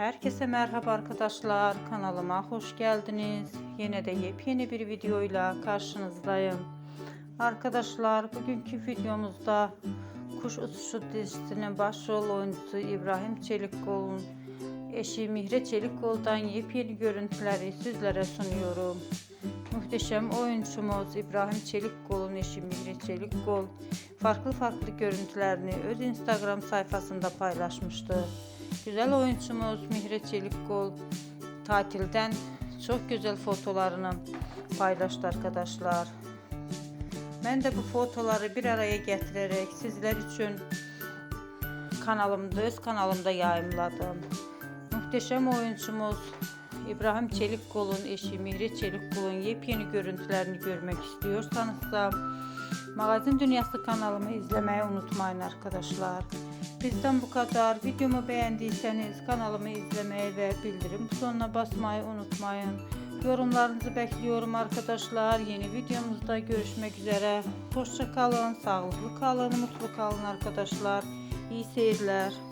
Herkese merhaba arkadaşlar. Kanalıma hoş geldiniz. Yine de yepyeni bir videoyla karşınızdayım. Arkadaşlar bugünkü videomuzda Kuş Uçuşu dizisinin başrol oyuncusu İbrahim Çelikkol'un eşi Mihre Çelikkol'dan yepyeni görüntüleri sizlere sunuyorum. Muhteşem oyuncumuz İbrahim Çelikkol'un eşi Mihre Çelikkol farklı farklı görüntülerini öz Instagram sayfasında paylaşmıştı. Güzel oyuncumuz Mihre Çelikkol tatilden çok güzel fotolarını paylaştı arkadaşlar. Ben de bu fotoları bir araya getirerek sizler için kanalımda, öz kanalımda yayımladım. Muhteşem oyuncumuz İbrahim Çelikkol'un eşi Mihri Çelikkol'un yepyeni görüntülerini görmek istiyorsanız da Magazin Dünyası kanalımı izlemeyi unutmayın arkadaşlar. Bizden bu kadar. Videomu beğendiyseniz kanalımı izlemeyi ve bildirim butonuna basmayı unutmayın. Yorumlarınızı bekliyorum arkadaşlar. Yeni videomuzda görüşmek üzere. Hoşça kalın, sağlıklı kalın, mutlu kalın arkadaşlar. İyi seyirler.